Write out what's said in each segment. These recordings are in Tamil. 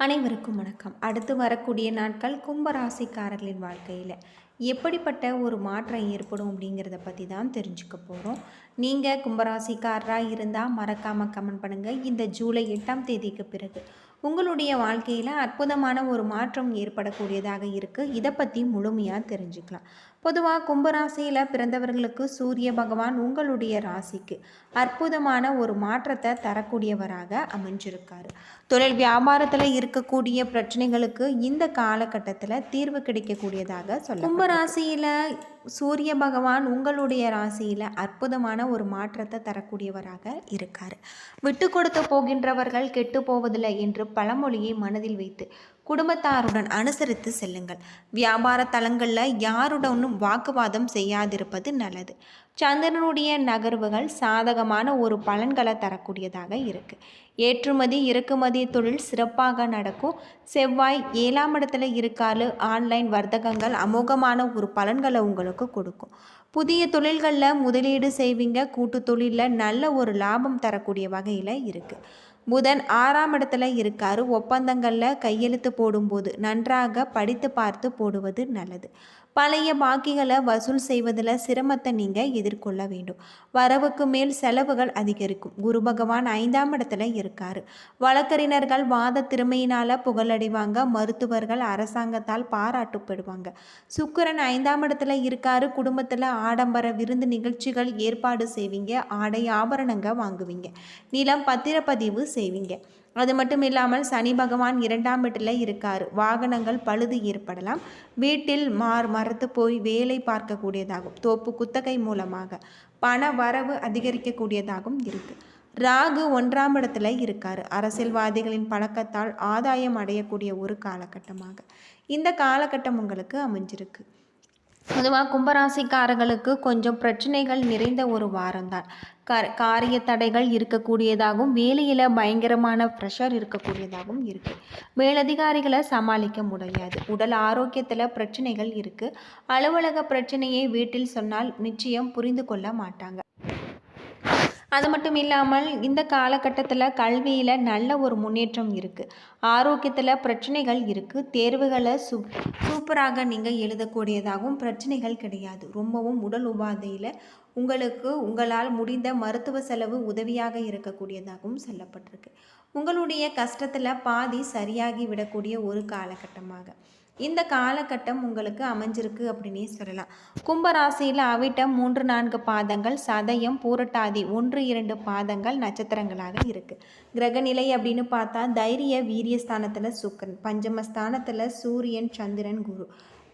அனைவருக்கும் வணக்கம். அடுத்து வரக்கூடிய நாட்கள் கும்பராசிக்காரர்களின் வாழ்க்கையில். எப்படிப்பட்ட ஒரு மாற்றம் ஏற்படும் அப்படிங்கிறத பற்றி தான் தெரிஞ்சுக்க போகிறோம் நீங்கள் கும்பராசிக்காரராக இருந்தால் மறக்காமல் கமெண்ட் பண்ணுங்கள் இந்த ஜூலை எட்டாம் தேதிக்கு பிறகு உங்களுடைய வாழ்க்கையில் அற்புதமான ஒரு மாற்றம் ஏற்படக்கூடியதாக இருக்குது இதை பற்றி முழுமையாக தெரிஞ்சுக்கலாம். பொதுவாக கும்பராசியில் பிறந்தவர்களுக்கு சூரிய பகவான் உங்களுடைய ராசிக்கு அற்புதமான ஒரு மாற்றத்தை தரக்கூடியவராக அமைஞ்சிருக்காரு. தொழில் வியாபாரத்தில் இருக்கக்கூடிய பிரச்சனைகளுக்கு இந்த காலகட்டத்தில் தீர்வு கிடைக்கக்கூடியதாக சொல்ல கும்பராசியில் சூரிய பகவான் உங்களுடைய ராசியில் அற்புதமான ஒரு மாற்றத்தை தரக்கூடியவராக இருக்கார். விட்டு கொடுத்து போகின்றவர்கள் கெட்டு போவதில்லை என்று பழமொழியை மனதில் வைத்து குடும்பத்தாருடன் அனுசரித்து செல்லுங்கள். வியாபார தலங்களில் யாருடனும் வாக்குவாதம் செய்யாதிருப்பது நல்லது. சந்திரனுடைய நகர்வுகள் சாதகமான ஒரு பலன்களை தரக்கூடியதாக இருக்குது ஏற்றுமதி இறக்குமதி தொழில் சிறப்பாக நடக்கும். செவ்வாய் ஏழாம் இடத்துல இருக்காரு. ஆன்லைன் வர்த்தகங்கள் அமோகமான ஒரு பலன்களை உங்களுக்கு கொடுக்கும். புதிய தொழில்களில் முதலீடு செய்வீங்க. கூட்டு தொழிலில் நல்ல ஒரு லாபம் தரக்கூடிய வகையில் இருக்குது புதன் ஆறாம் இடத்துல இருக்காரு. ஒப்பந்தங்களில் கையெழுத்து போடும்போது நன்றாக படித்து பார்த்து போடுவது நல்லது. பழைய பாக்கிகளை வசூல் செய்வதில் சிரமத்தை நீங்கள் எதிர்கொள்ள வேண்டும். வரவுக்கு மேல் செலவுகள் அதிகரிக்கும். குரு பகவான் ஐந்தாம் இடத்துல இருக்கார். வழக்கறிஞர்கள் வாத திறமையினால் புகழடைவாங்க. மருத்துவர்கள் அரசாங்கத்தால் பாராட்டுப்படுவாங்க. சுக்கிரன் ஐந்தாம் இடத்துல இருக்காரு. குடும்பத்தில் ஆடம்பர விருந்து நிகழ்ச்சிகள் ஏற்பாடு செய்வீங்க. ஆடை ஆபரணங்க வாங்குவீங்க. நிலம் பத்திரப்பதிவு செய்வீங்க. அது மட்டும் இல்லாமல் சனி பகவான் இரண்டாம் வீட்டில் இருக்கார். வாகனங்கள் பழுது ஏற்படலாம். வீட்டில் மார் மரத்து போய் வேலை பார்க்கக்கூடியதாகும். தோப்பு குத்தகை மூலமாக பண வரவு அதிகரிக்கக்கூடியதாகவும் இருக்குது ராகு ஒன்றாம் இடத்துல இருக்கார். அரசியல்வாதிகளின் பழக்கத்தால் ஆதாயம் அடையக்கூடிய ஒரு காலகட்டமாக. இந்த காலகட்டம் உங்களுக்கு அமைஞ்சிருக்கு. பொதுவாக கும்பராசிக்காரர்களுக்கு கொஞ்சம் பிரச்சனைகள் நிறைந்த ஒரு வாரம்தான். காரிய தடைகள் இருக்கக்கூடியதாகவும் வேலையில் பயங்கரமான ப்ரெஷர் இருக்கக்கூடியதாகவும் இருக்குது மேலதிகாரிகளை சமாளிக்க முடியாது. உடல் ஆரோக்கியத்தில் பிரச்சனைகள் இருக்குது அலுவலக பிரச்சனையை வீட்டில் சொன்னால் நிச்சயம் புரிந்து கொள்ள மாட்டாங்க. அது மட்டும் இல்லாமல் இந்த காலகட்டத்தில் கல்வியில் நல்ல ஒரு முன்னேற்றம் இருக்குது ஆரோக்கியத்தில் பிரச்சனைகள் இருக்குது தேர்வுகளை சூ சூப்பராக நீங்கள் எழுதக்கூடியதாகவும் பிரச்சனைகள் கிடையாது. ரொம்பவும் உடல் உபாதையில் உங்களுக்கு உங்களால் முடிந்த மருத்துவ செலவு உதவியாக இருக்கக்கூடியதாகவும் சொல்லப்பட்டிருக்கு. உங்களுடைய கஷ்டத்தில் பாதி சரியாகி விடக்கூடிய ஒரு காலகட்டமாக. இந்த காலகட்டம் உங்களுக்கு அமைஞ்சிருக்கு அப்படின்னே சொல்லலாம். கும்பராசியில் அவிட்டம் மூன்று நான்கு பாதங்கள் சதயம் பூரட்டாதி ஒன்று இரண்டு பாதங்கள் நட்சத்திரங்களாக இருக்குது கிரகநிலை அப்படின்னு பார்த்தா தைரிய வீரியஸ்தானத்தில் சுக்கரன் பஞ்சமஸ்தானத்தில் சூரியன் சந்திரன் குரு.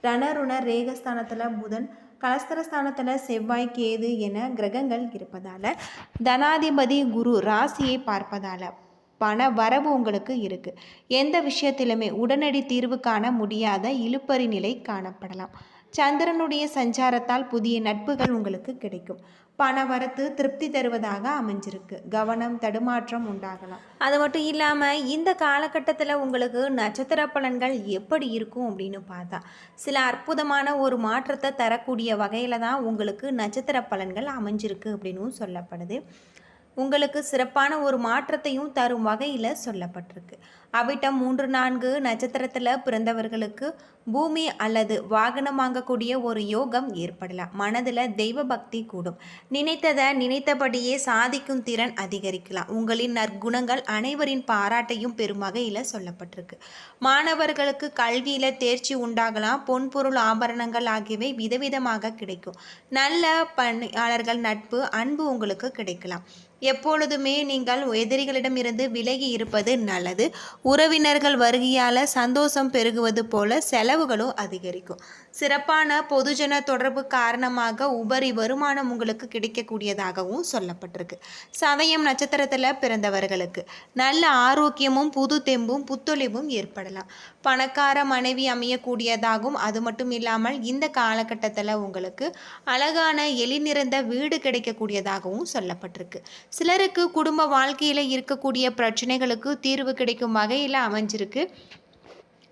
ரணருண ரேகஸ்தானத்தில் புதன் கலஸ்தரஸ்தானத்தில் செவ்வாய் கேது என கிரகங்கள் இருப்பதால் தனாதிபதி குரு ராசியை பார்ப்பதால் பண வரவு உங்களுக்கு இருக்குது எந்த விஷயத்திலுமே உடனடி தீர்வு காண முடியாத இழுப்பறி நிலை காணப்படலாம். சந்திரனுடைய சஞ்சாரத்தால் புதிய நட்புகள் உங்களுக்கு கிடைக்கும். பண வரத்து திருப்தி தருவதாக அமைஞ்சிருக்கு. கவனம் தடுமாற்றம் உண்டாகலாம். அது மட்டும் இல்லாமல் இந்த காலகட்டத்தில் உங்களுக்கு நட்சத்திர பலன்கள் எப்படி இருக்கும் அப்படின்னு பார்த்தா சில அற்புதமான ஒரு மாற்றத்தை தரக்கூடிய வகையில் தான் உங்களுக்கு நட்சத்திர பலன்கள் அமைஞ்சிருக்கு அப்படின்னும் சொல்லப்படுது. உங்களுக்கு சிறப்பான ஒரு மாற்றத்தையும் தரும் வகையில் சொல்லப்பட்டிருக்கு. அவிட்டம் மூன்று நான்கு நட்சத்திரத்தில் பிறந்தவர்களுக்கு பூமி அல்லது வாகனம் வாங்கக்கூடிய ஒரு யோகம் ஏற்படலாம். மனதில் தெய்வ பக்தி கூடும். நினைத்ததை நினைத்தபடியே சாதிக்கும் திறன் அதிகரிக்கலாம். உங்களின் நற்குணங்கள் அனைவரின் பாராட்டையும் பெறும் வகையில் சொல்லப்பட்டிருக்கு. மாணவர்களுக்கு கல்வியில் தேர்ச்சி உண்டாகலாம். பொன்பொருள் ஆபரணங்கள் ஆகியவை விதவிதமாக கிடைக்கும். நல்ல பணியாளர்கள் நட்பு அன்பு உங்களுக்கு கிடைக்கலாம். எப்பொழுதுமே நீங்கள் எதிரிகளிடமிருந்து விலகி இருப்பது நல்லது. உறவினர்கள் வருகையால் சந்தோஷம் பெருகுவது போல செலவுகளும் அதிகரிக்கும். சிறப்பான பொதுஜன தொடர்பு காரணமாக உபரி வருமானம் உங்களுக்கு கிடைக்கக்கூடியதாகவும் சொல்லப்பட்டிருக்கு. சதயம் நட்சத்திரத்தில் பிறந்தவர்களுக்கு நல்ல ஆரோக்கியமும் புது தெம்பும் புத்தொழிவும் ஏற்படலாம். பணக்கார மனைவி அமையக்கூடியதாகவும் அது மட்டும் இல்லாமல் இந்த காலகட்டத்தில் உங்களுக்கு அழகான எலி நிறைந்த வீடு கிடைக்கக்கூடியதாகவும் சொல்லப்பட்டிருக்கு. சிலருக்கு குடும்ப வாழ்க்கையில் இருக்கக்கூடிய பிரச்சனைகளுக்கு தீர்வு கிடைக்கும் வகையில் அமைஞ்சிருக்கு.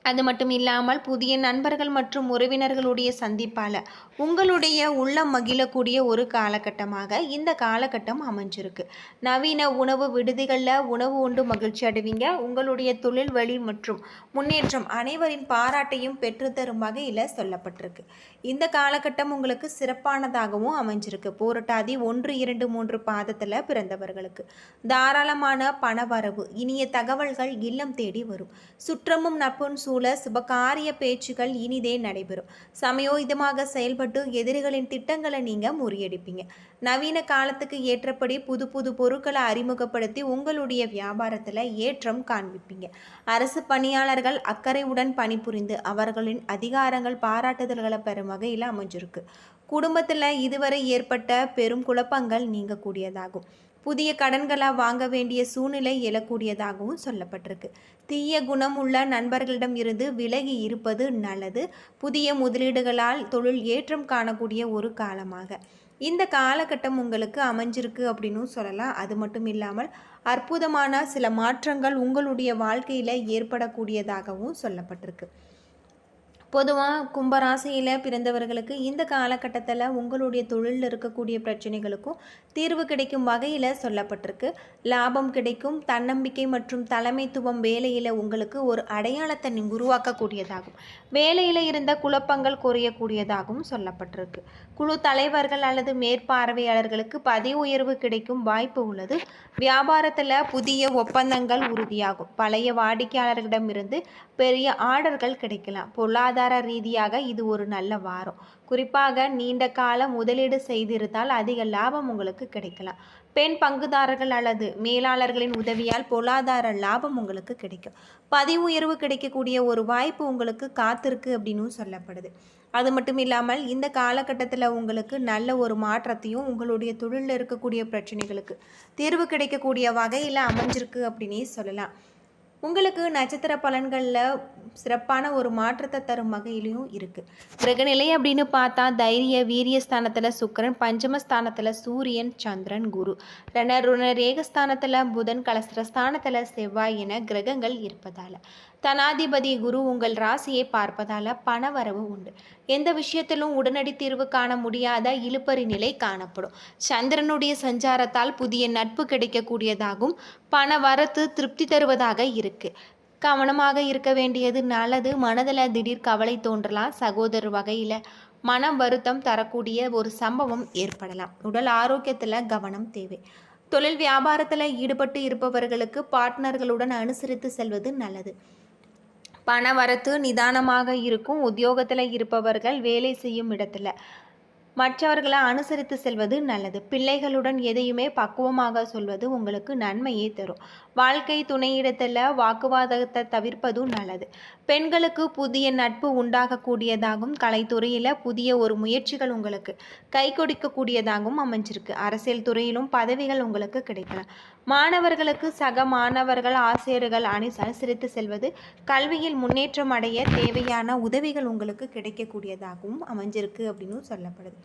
அது மட்டும் இல்லாமல் புதிய நண்பர்கள் மற்றும் உறவினர்களுடைய சந்திப்பால் உங்களுடைய உள்ளம் மகிழக்கூடிய ஒரு காலகட்டமாக இந்த காலகட்டம் அமைஞ்சிருக்கு. நவீன உணவு விடுதிகளில் உணவு உண்டு மகிழ்ச்சி அடைவீங்க. உங்களுடைய தொழில் வழி மற்றும் முன்னேற்றம் அனைவரின் பாராட்டையும் பெற்றுத்தரும் வகையில் சொல்லப்பட்டிருக்கு. இந்த காலகட்டம் உங்களுக்கு சிறப்பானதாகவும் அமைஞ்சிருக்கு. போராட்டாதி ஒன்று இரண்டு மூன்று பாதத்தில் பிறந்தவர்களுக்கு தாராளமான பணவரவு இனிய தகவல்கள் இல்லம் தேடி வரும். சுற்றமும் நட்பும் சூழ சுபகாரிய பேச்சுகள் இனிதே நடைபெறும். சமயோதிதமாக செயல்பட்டு எதிரிகளின் திட்டங்களை நீங்கள் முறியடிப்பீங்க. நவீன காலத்துக்கு ஏற்றபடி புது புது பொருட்களை அறிமுகப்படுத்தி உங்களுடைய வியாபாரத்தில் ஏற்றம் காண்பிப்பீங்க. அரசு பணியாளர்கள் அக்கறையுடன் பணிபுரிந்து அவர்களின் அதிகாரங்கள் பாராட்டுதல்களை பெறும் வகையில் அமைஞ்சிருக்கு. குடும்பத்தில் இதுவரை ஏற்பட்ட பெரும் குழப்பங்கள் நீங்கக்கூடியதாகும். புதிய கடன்களாக வாங்க வேண்டிய சூழ்நிலை எழக்கூடியதாகவும் சொல்லப்பட்டிருக்கு. தீய குணம் உள்ள நண்பர்களிடம் இருந்து விலகி இருப்பது நல்லது. புதிய முதலீடுகளால் தொழில் ஏற்றம் காணக்கூடிய ஒரு காலமாக. இந்த காலகட்டம் உங்களுக்கு அமைஞ்சிருக்கு அப்படின்னும் சொல்லலாம். அது மட்டும் இல்லாமல் அற்புதமான சில மாற்றங்கள் உங்களுடைய வாழ்க்கையில் ஏற்படக்கூடியதாகவும் சொல்லப்பட்டிருக்கு. பொதுவாக கும்பராசியில் பிறந்தவர்களுக்கு இந்த காலகட்டத்தில் உங்களுடைய தொழிலில் இருக்கக்கூடிய பிரச்சனைகளுக்கும் தீர்வு கிடைக்கும் வகையில் சொல்லப்பட்டிருக்கு. லாபம் கிடைக்கும் தன்னம்பிக்கை மற்றும் தலைமைத்துவம் வேலையில் உங்களுக்கு ஒரு அடையாளத்தை உருவாக்கக்கூடியதாகும். வேலையில் இருந்த குழப்பங்கள் குறையக்கூடியதாகவும் சொல்லப்பட்டிருக்கு. குழு தலைவர்கள் அல்லது மேற்பார்வையாளர்களுக்கு பதவி உயர்வு கிடைக்கும் வாய்ப்பு உள்ளது. வியாபாரத்தில் புதிய ஒப்பந்தங்கள் உறுதியாகும். பழைய வாடிக்கையாளர்களிடமிருந்து பெரிய ஆர்டர்கள் கிடைக்கலாம். பொருளாதார ரீதியாக இது ஒரு நல்ல வாரம். குறிப்பாக நீண்ட கால முதலீடு செய்திருந்தால் அதிக லாபம் உங்களுக்கு கிடைக்கலாம். பெண் பங்குதாரர்கள் அல்லது மேலாளர்களின் உதவியால் பொருளாதார லாபம் உங்களுக்கு கிடைக்கும். பதிவு உயர்வு கிடைக்கக்கூடிய ஒரு வாய்ப்பு உங்களுக்கு காத்திருக்கு அப்படின்னு சொல்லப்படுது. அது மட்டும் இல்லாமல் இந்த காலகட்டத்தில் உங்களுக்கு நல்ல ஒரு மாற்றத்தையும் உங்களுடைய தொழிலில் இருக்கக்கூடிய பிரச்சனைகளுக்கு தீர்வு கிடைக்கக்கூடிய வகையில் அமைஞ்சிருக்கு அப்படின்னே சொல்லலாம். உங்களுக்கு நட்சத்திர பலன்களில் சிறப்பான ஒரு மாற்றத்தை தரும் வகையிலையும் இருக்குது கிரகநிலை அப்படின்னு பார்த்தா தைரிய வீரிய ஸ்தானத்தில் சுக்கரன் பஞ்சமஸ்தானத்தில் சூரியன் சந்திரன் குரு. ரணருண ரேகஸ்தானத்தில் புதன் கலஸ்திரஸ்தானத்தில் செவ்வாய் என கிரகங்கள் இருப்பதால். தனாதிபதி குரு உங்கள் ராசியை பார்ப்பதால் பணவரவு உண்டு. எந்த விஷயத்திலும் உடனடி தீர்வு காண முடியாத இழுப்பறி நிலை காணப்படும். சந்திரனுடைய சஞ்சாரத்தால் புதிய நட்பு கிடைக்கக்கூடியதாகவும் பண வரத்து திருப்தி தருவதாக இருக்கு. கவனமாக இருக்க வேண்டியது நல்லது. மனதில் திடீர் கவலை தோன்றலாம். சகோதரர் வகையில் மன வருத்தம் தரக்கூடிய ஒரு சம்பவம் ஏற்படலாம். உடல் ஆரோக்கியத்தில் கவனம் தேவை. தொழில் வியாபாரத்தில் ஈடுபட்டு இருப்பவர்களுக்கு பார்ட்னர்களுடன் அனுசரித்து செல்வது நல்லது. பண வரத்து நிதானமாக இருக்கும். உத்தியோகத்தில் இருப்பவர்கள் வேலை செய்யும் இடத்துல மற்றவர்களை அனுசரித்து செல்வது நல்லது. பிள்ளைகளுடன் எதையுமே பக்குவமாக சொல்வது உங்களுக்கு நன்மையை தரும். வாழ்க்கை துணையிடத்தில் வாக்குவாதத்தை தவிர்ப்பதும் நல்லது. பெண்களுக்கு புதிய நட்பு உண்டாகக்கூடியதாகவும் கலைத்துறையில் புதிய ஒரு முயற்சிகள் உங்களுக்கு கை கொடுக்கக்கூடியதாகவும் அமைஞ்சிருக்கு. அரசியல் துறையிலும் பதவிகள் உங்களுக்கு கிடைக்கலாம். மாணவர்களுக்கு சக மாணவர்கள் ஆசிரியர்கள் அணி அனுசரித்து செல்வது கல்வியில் முன்னேற்றம் அடைய தேவையான உதவிகள் உங்களுக்கு கிடைக்கக்கூடியதாகவும் அமைஞ்சிருக்கு அப்படின்னு சொல்லப்படுது.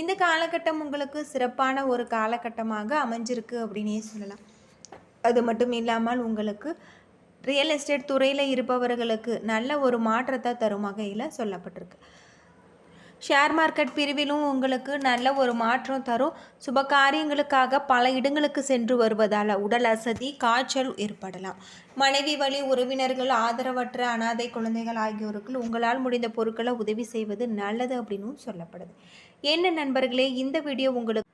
இந்த காலகட்டம் உங்களுக்கு சிறப்பான ஒரு காலகட்டமாக அமைஞ்சிருக்கு அப்படின்னே சொல்லலாம். அது மட்டும் இல்லாமல் உங்களுக்கு ரியல் எஸ்டேட் துறையில் இருப்பவர்களுக்கு நல்ல ஒரு மாற்றத்தை தரும் வகையில் சொல்லப்பட்டிருக்கு. ஷேர் மார்க்கெட் பிரிவிலும் உங்களுக்கு நல்ல ஒரு மாற்றம் தரும். சுப காரியங்களுக்காக பல இடங்களுக்கு சென்று வருவதால் உடல் அசதி காய்ச்சல் ஏற்படலாம். மனைவி வழி உறவினர்கள் ஆதரவற்ற அனாதை குழந்தைகள் ஆகியோருக்கு உங்களால் முடிந்த பொருட்களை உதவி செய்வது நல்லது அப்படின்னு சொல்லப்படுது. என்ன நண்பர்களே இந்த வீடியோ உங்களுக்கு